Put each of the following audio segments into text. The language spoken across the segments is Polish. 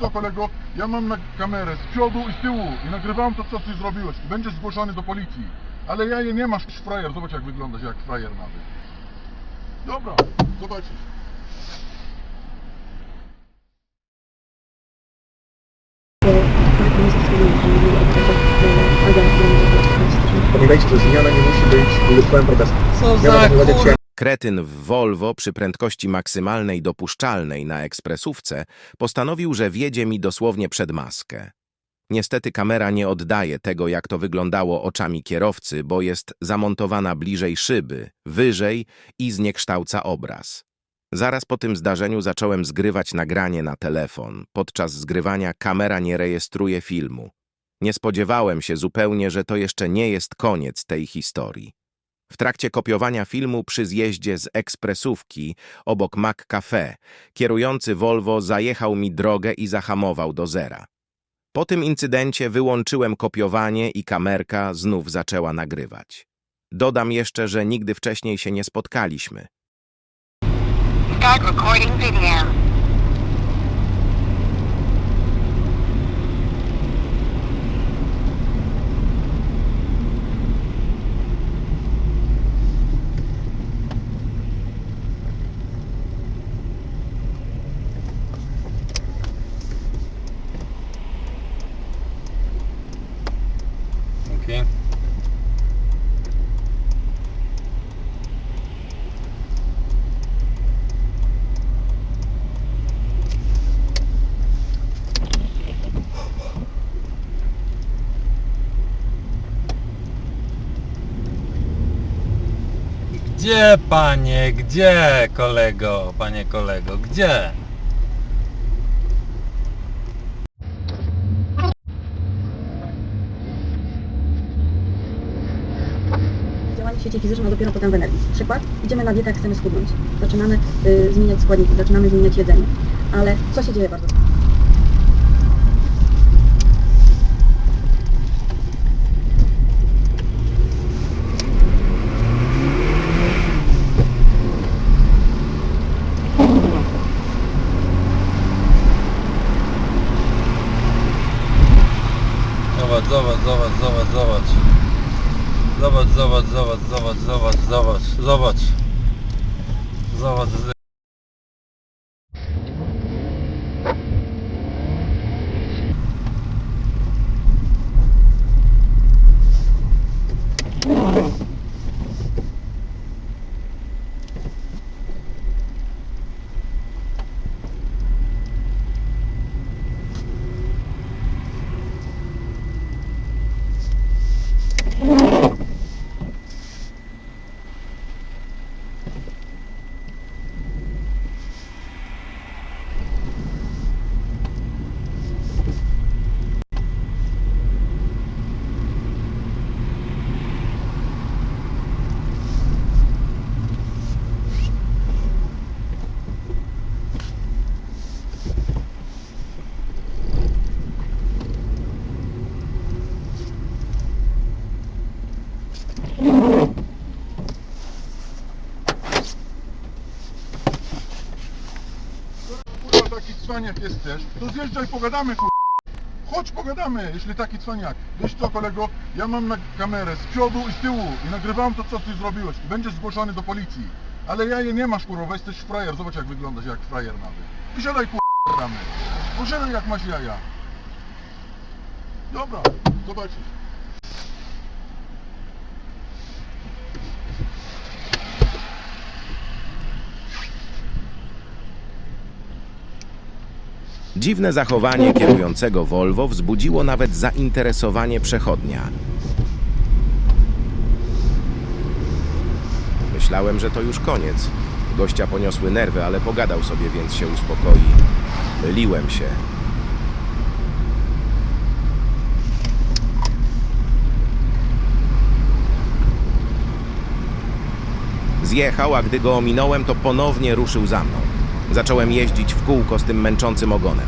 co kolego, ja mam na kamerę z przodu i z tyłu i nagrywałem to, co ty zrobiłeś. I będziesz zgłoszony do policji. Ale ja je nie masz, frajer, zobacz jak wyglądasz, jak frajer nawet. Dobra, zobaczysz. Pamiętajcie, że zmiana nie musi być trwałym protestem. Co za Kretyn w Volvo przy prędkości maksymalnej dopuszczalnej na ekspresówce postanowił, że wjedzie mi dosłownie przed maskę. Niestety kamera nie oddaje tego, jak to wyglądało oczami kierowcy, bo jest zamontowana bliżej szyby, wyżej i zniekształca obraz. Zaraz po tym zdarzeniu zacząłem zgrywać nagranie na telefon. Podczas zgrywania kamera nie rejestruje filmu. Nie spodziewałem się zupełnie, że to jeszcze nie jest koniec tej historii. W trakcie kopiowania filmu przy zjeździe z ekspresówki obok McCafe kierujący Volvo zajechał mi drogę i zahamował do zera. Po tym incydencie wyłączyłem kopiowanie i kamerka znów zaczęła nagrywać. Dodam jeszcze, że nigdy wcześniej się nie spotkaliśmy. Start recording video. Dzięki. Gdzie, panie, gdzie, kolego, panie kolego, gdzie? Sieci fizycznej, a dopiero potem w energii. Przykład, idziemy na dietę, chcemy schudnąć. Zaczynamy y, zmieniać składniki, zaczynamy zmieniać jedzenie. Ale co się dzieje bardzo? Zobacz, zobacz, zobacz, zobacz, zobacz. Zobacz, zobacz, zobacz, zobacz, zobacz, zobacz, zobacz. Zobacz. Kurwa, taki cwaniak jesteś, to zjeżdżaj, pogadamy, kurwa. Chodź, pogadamy, jeśli taki cwaniak. Wiesz co, kolego, ja mam na kamerę z przodu i z tyłu i nagrywałem to, co ty zrobiłeś. I będziesz zgłoszony do policji. Ale ja je nie masz, kurwa, jesteś frajer, zobacz jak wyglądasz, jak frajer nawet. Wysiadaj, kurwa, gadamy. Poszedaj jak masz jaja. Dobra, zobaczysz. Dziwne zachowanie kierującego Volvo wzbudziło nawet zainteresowanie przechodnia. Myślałem, że to już koniec. Gościa poniosły nerwy, ale pogadał sobie, więc się uspokoi. Myliłem się. Zjechał, a gdy go ominąłem, to ponownie ruszył za mną. Zacząłem jeździć w kółko z tym męczącym ogonem.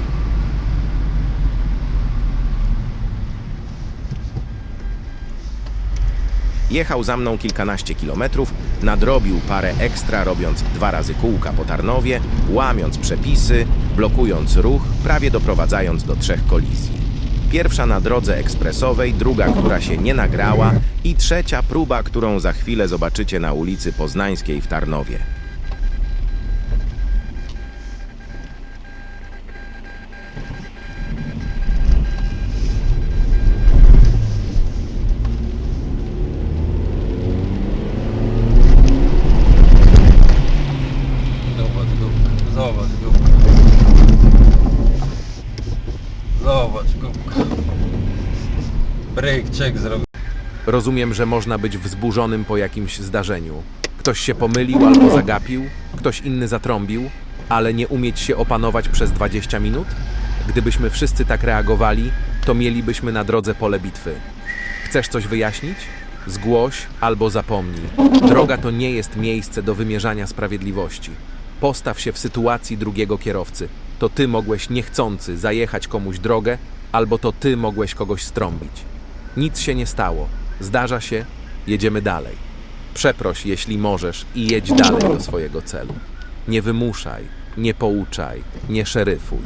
Jechał za mną kilkanaście kilometrów, nadrobił parę ekstra, robiąc dwa razy kółka po Tarnowie, łamiąc przepisy, blokując ruch, prawie doprowadzając do trzech kolizji. Pierwsza na drodze ekspresowej, druga, która się nie nagrała i trzecia próba, którą za chwilę zobaczycie na ulicy Poznańskiej w Tarnowie. Break check zrobił. Rozumiem, że można być wzburzonym po jakimś zdarzeniu. Ktoś się pomylił albo zagapił, ktoś inny zatrąbił, ale nie umieć się opanować przez 20 minut? Gdybyśmy wszyscy tak reagowali, to mielibyśmy na drodze pole bitwy. Chcesz coś wyjaśnić? Zgłoś albo zapomnij. Droga to nie jest miejsce do wymierzania sprawiedliwości. Postaw się w sytuacji drugiego kierowcy. To ty mogłeś niechcący zajechać komuś drogę, albo to ty mogłeś kogoś strąbić. Nic się nie stało. Zdarza się, jedziemy dalej. Przeproś, jeśli możesz, i jedź dalej do swojego celu. Nie wymuszaj, nie pouczaj, nie szeryfuj.